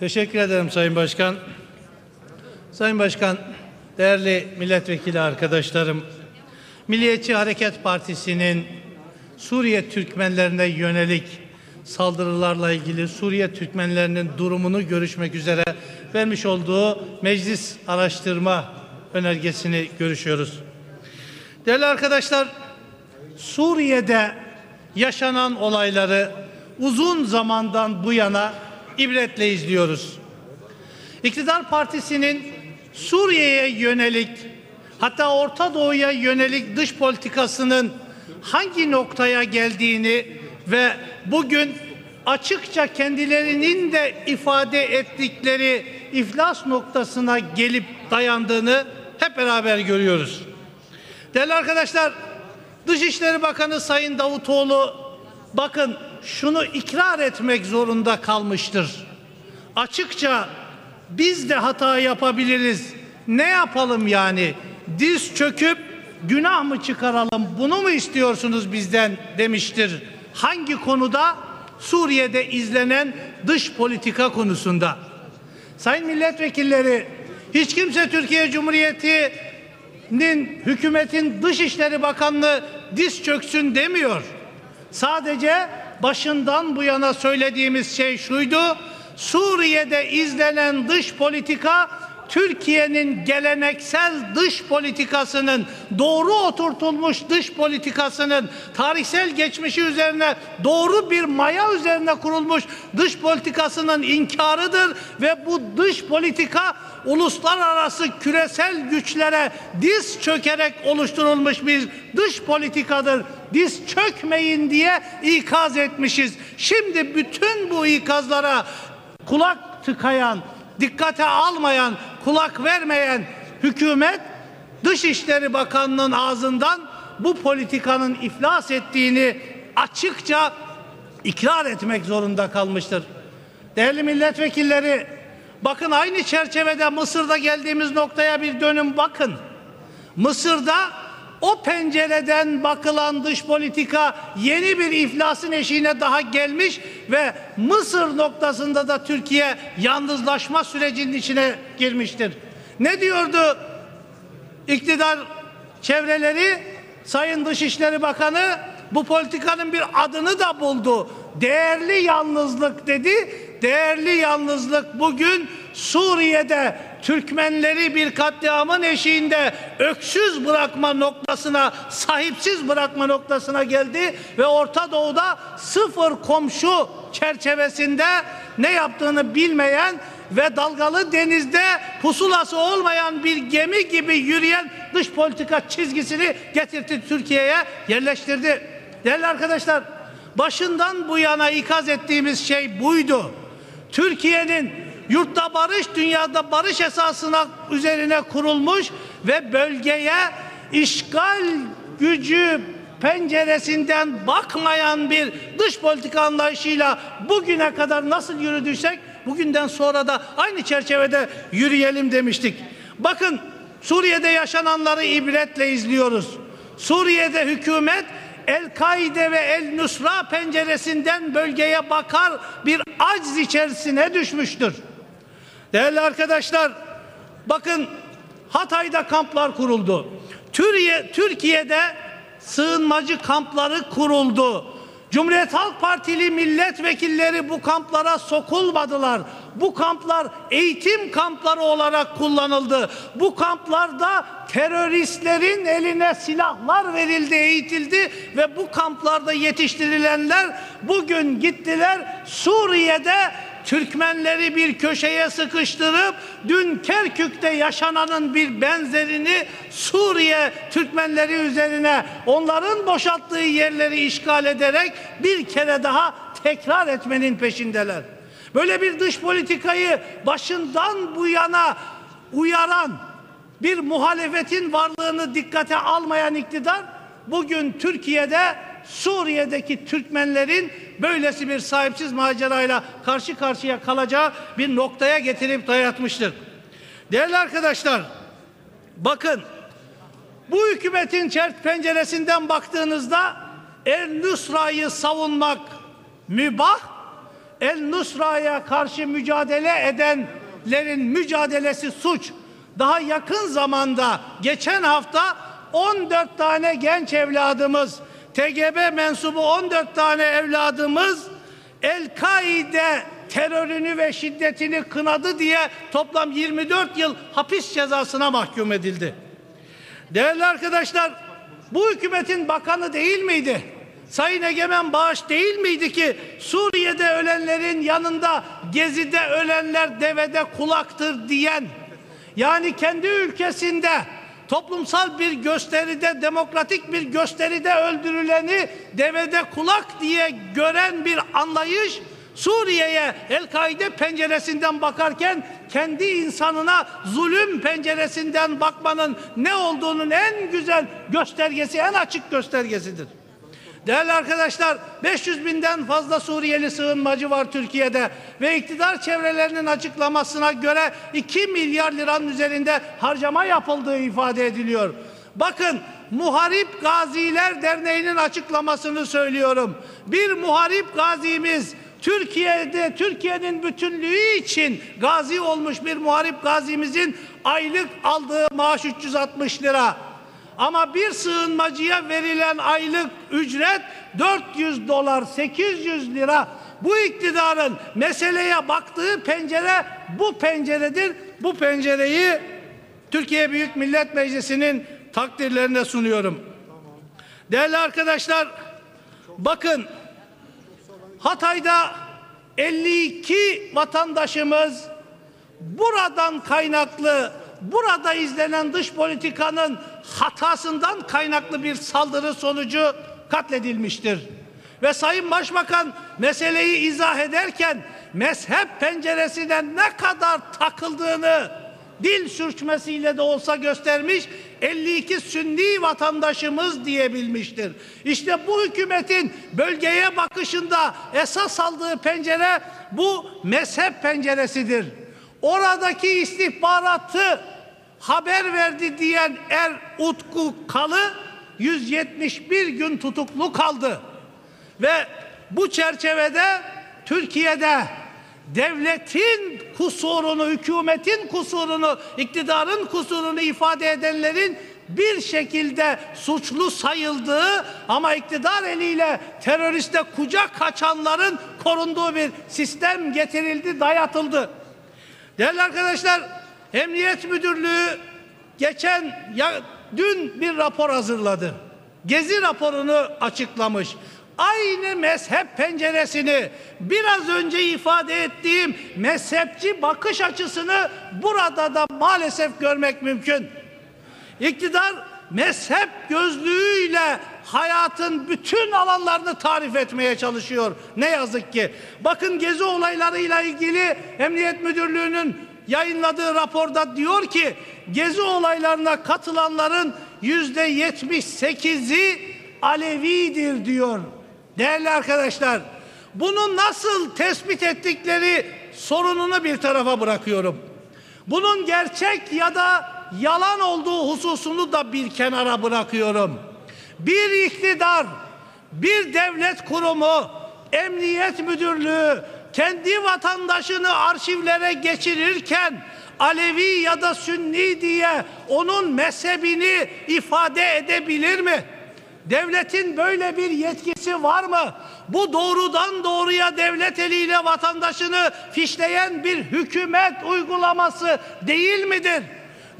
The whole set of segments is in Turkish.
Teşekkür ederim Sayın Başkan. Sayın Başkan, değerli milletvekili arkadaşlarım, Milliyetçi Hareket Partisi'nin Suriye Türkmenlerine yönelik saldırılarla ilgili Suriye Türkmenlerinin durumunu görüşmek üzere vermiş olduğu meclis araştırma önergesini görüşüyoruz. Değerli arkadaşlar, Suriye'de yaşanan olayları uzun zamandan bu yana ibretle izliyoruz. İktidar Partisi'nin Suriye'ye yönelik hatta Orta Doğu'ya yönelik dış politikasının hangi noktaya geldiğini ve bugün açıkça kendilerinin de ifade ettikleri iflas noktasına gelip dayandığını hep beraber görüyoruz. Değerli arkadaşlar, Dışişleri Bakanı Sayın Davutoğlu bakın şunu ikrar etmek zorunda kalmıştır. Açıkça biz de hata yapabiliriz. Ne yapalım yani? Diz çöküp günah mı çıkaralım? Bunu mu istiyorsunuz bizden demiştir. Hangi konuda? Suriye'de izlenen dış politika konusunda. Sayın milletvekilleri, hiç kimse Türkiye Cumhuriyeti'nin hükümetin Dışişleri Bakanlığı diz çöksün demiyor. Sadece başından bu yana söylediğimiz şey şuydu. Suriye'de izlenen dış politika Türkiye'nin geleneksel dış politikasının doğru oturtulmuş dış politikasının tarihsel geçmişi üzerine doğru bir maya üzerine kurulmuş dış politikasının inkarıdır ve bu dış politika uluslararası küresel güçlere diz çökerek oluşturulmuş bir dış politikadır. Diz çökmeyin diye ikaz etmişiz. Şimdi bütün bu ikazlara kulak tıkayan, dikkate almayan, kulak vermeyen hükümet Dışişleri Bakanlığı'nın ağzından bu politikanın iflas ettiğini açıkça ikrar etmek zorunda kalmıştır. Değerli milletvekilleri, bakın aynı çerçevede Mısır'da geldiğimiz noktaya bir dönüm bakın. Mısır'da o pencereden bakılan dış politika yeni bir iflasın eşiğine daha gelmiş ve Mısır noktasında da Türkiye yalnızlaşma sürecinin içine girmiştir. Ne diyordu iktidar çevreleri? Sayın Dışişleri Bakanı bu politikanın bir adını da buldu. Değerli yalnızlık dedi. Değerli yalnızlık bugün Suriye'de Türkmenleri bir katliamın eşiğinde öksüz bırakma noktasına, sahipsiz bırakma noktasına geldi ve Orta Doğu'da sıfır komşu çerçevesinde ne yaptığını bilmeyen ve dalgalı denizde pusulası olmayan bir gemi gibi yürüyen dış politika çizgisini getirdi Türkiye'ye yerleştirdi. Değerli arkadaşlar, başından bu yana ikaz ettiğimiz şey buydu. Türkiye'nin yurtta barış, dünyada barış esasına üzerine kurulmuş ve bölgeye işgal gücü penceresinden bakmayan bir dış politika anlayışıyla bugüne kadar nasıl yürüdüysek bugünden sonra da aynı çerçevede yürüyelim demiştik. Bakın Suriye'de yaşananları ibretle izliyoruz. Suriye'de hükümet El-Kaide ve El-Nusra penceresinden bölgeye bakar bir acz içerisine düşmüştür. Değerli arkadaşlar, bakın Hatay'da kamplar kuruldu. Türkiye, Türkiye'de sığınmacı kampları kuruldu. Cumhuriyet Halk Partili milletvekilleri bu kamplara sokulmadılar. Bu kamplar eğitim kampları olarak kullanıldı. Bu kamplarda teröristlerin eline silahlar verildi, eğitildi ve bu kamplarda yetiştirilenler bugün gittiler Suriye'de Türkmenleri bir köşeye sıkıştırıp dün Kerkük'te yaşananın bir benzerini Suriye Türkmenleri üzerine onların boşalttığı yerleri işgal ederek bir kere daha tekrar etmenin peşindeler. Böyle bir dış politikayı başından bu yana uyaran bir muhalefetin varlığını dikkate almayan iktidar bugün Türkiye'de Suriye'deki Türkmenlerin böylesi bir sahipsiz macerayla karşı karşıya kalacağı bir noktaya getirip dayatmıştır. Değerli arkadaşlar, bakın bu hükümetin çert penceresinden baktığınızda El Nusra'yı savunmak mübah, El Nusra'ya karşı mücadele edenlerin mücadelesi suç. Daha yakın zamanda geçen hafta 14 tane genç evladımız, TGB mensubu 14 tane evladımız El-Kaide terörünü ve şiddetini kınadı diye toplam 24 yıl hapis cezasına mahkum edildi. Değerli arkadaşlar, bu hükümetin bakanı değil miydi? Sayın Egemen Bağış değil miydi ki Suriye'de ölenlerin yanında Gezi'de ölenler devede kulaktır diyen yani kendi ülkesinde toplumsal bir gösteride, demokratik bir gösteride öldürüleni devede kulak diye gören bir anlayış Suriye'ye El-Kaide penceresinden bakarken kendi insanına zulüm penceresinden bakmanın ne olduğunun en güzel göstergesi, en açık göstergesidir. Değerli arkadaşlar 500 binden fazla Suriyeli sığınmacı var Türkiye'de ve iktidar çevrelerinin açıklamasına göre 2 milyar liranın üzerinde harcama yapıldığı ifade ediliyor. Bakın Muharip Gaziler Derneği'nin açıklamasını söylüyorum. Bir muharip gazimiz Türkiye'de Türkiye'nin bütünlüğü için gazi olmuş bir muharip gazimizin aylık aldığı maaş 360 lira. Ama bir sığınmacıya verilen aylık ücret 400 dolar, 800 lira. Bu iktidarın meseleye baktığı pencere bu penceredir. Bu pencereyi Türkiye Büyük Millet Meclisi'nin takdirlerine sunuyorum. Değerli arkadaşlar, bakın Hatay'da 52 vatandaşımız buradan kaynaklı burada izlenen dış politikanın hatasından kaynaklı bir saldırı sonucu katledilmiştir. Ve Sayın Başbakan meseleyi izah ederken mezhep penceresinden ne kadar takıldığını dil sürçmesiyle de olsa göstermiş 52 sünni vatandaşımız diyebilmiştir. İşte bu hükümetin bölgeye bakışında esas aldığı pencere bu mezhep penceresidir. Oradaki istihbaratı haber verdi diyen Er Utku Kalı 171 gün tutuklu kaldı. Ve bu çerçevede Türkiye'de devletin kusurunu, hükümetin kusurunu, iktidarın kusurunu ifade edenlerin bir şekilde suçlu sayıldığı ama iktidar eliyle teröriste kucak kaçanların korunduğu bir sistem getirildi, dayatıldı. Değerli arkadaşlar, Emniyet Müdürlüğü geçen ya, dün bir rapor hazırladı. Gezi raporunu açıklamış aynı mezhep penceresini biraz önce ifade ettiğim mezhepçi bakış açısını burada da maalesef görmek mümkün. İktidar mezhep gözlüğüyle hayatın bütün alanlarını tarif etmeye çalışıyor. Ne yazık ki. Bakın gezi olaylarıyla ilgili Emniyet Müdürlüğü'nün yayınladığı raporda diyor ki gezi olaylarına katılanların yüzde yetmiş sekizi Alevidir diyor. Değerli arkadaşlar, bunu nasıl tespit ettikleri sorununu bir tarafa bırakıyorum. Bunun gerçek ya da yalan olduğu hususunu da bir kenara bırakıyorum. Bir iktidar, bir devlet kurumu, emniyet müdürlüğü kendi vatandaşını arşivlere geçirirken Alevi ya da Sünni diye onun mezhebini ifade edebilir mi? Devletin böyle bir yetkisi var mı? Bu doğrudan doğruya devlet eliyle vatandaşını fişleyen bir hükümet uygulaması değil midir?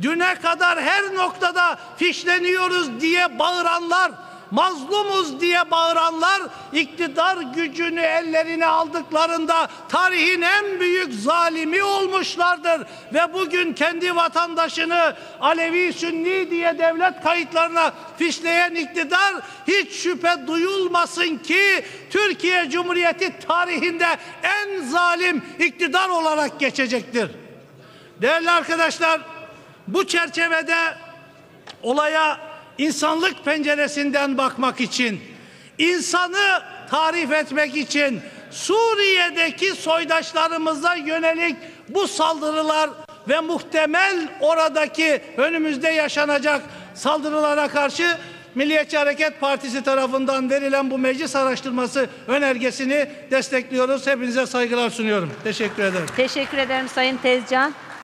Düne kadar her noktada fişleniyoruz diye bağıranlar mazlumuz diye bağıranlar iktidar gücünü ellerine aldıklarında tarihin en büyük zalimi olmuşlardır ve bugün kendi vatandaşını Alevi Sünni diye devlet kayıtlarına fişleyen iktidar hiç şüphe duyulmasın ki Türkiye Cumhuriyeti tarihinde en zalim iktidar olarak geçecektir. Değerli arkadaşlar bu çerçevede olaya insanlık penceresinden bakmak için, insanı tarif etmek için Suriye'deki soydaşlarımıza yönelik bu saldırılar ve muhtemel oradaki önümüzde yaşanacak saldırılara karşı Milliyetçi Hareket Partisi tarafından verilen bu meclis araştırması önergesini destekliyoruz. Hepinize saygılar sunuyorum. Teşekkür ederim. Teşekkür ederim Sayın Tezcan.